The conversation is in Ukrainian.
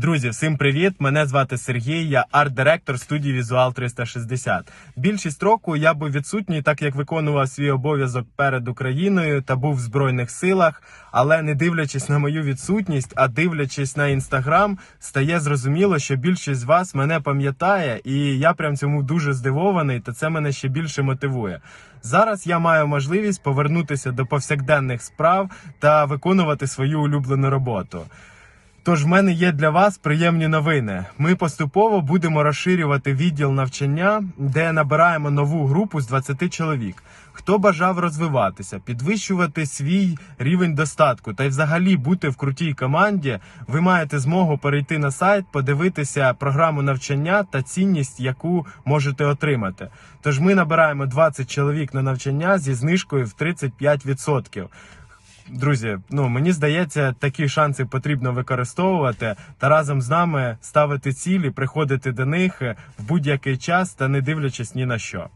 Друзі, всім привіт! Мене звати Сергій, я арт-директор студії Візуал 360. Більшість року я був відсутній, так як виконував свій обов'язок перед Україною та був в збройних силах. Але не дивлячись на мою відсутність, а дивлячись на інстаграм, стає зрозуміло, що більшість з вас мене пам'ятає, і я прям цьому дуже здивований, та це мене ще більше мотивує. Зараз я маю можливість повернутися до повсякденних справ та виконувати свою улюблену роботу. Тож в мене є для вас приємні новини. Ми поступово будемо розширювати відділ навчання, де набираємо нову групу з 20 чоловік. Хто бажав розвиватися, підвищувати свій рівень достатку та й взагалі бути в крутій команді, ви маєте змогу перейти на сайт, подивитися програму навчання та цінність, яку можете отримати. Тож ми набираємо 20 чоловік на навчання зі знижкою в 35%. Друзі, ну мені здається, такі шанси потрібно використовувати та разом з нами ставити цілі, приходити до них в будь-який час та не дивлячись ні на що.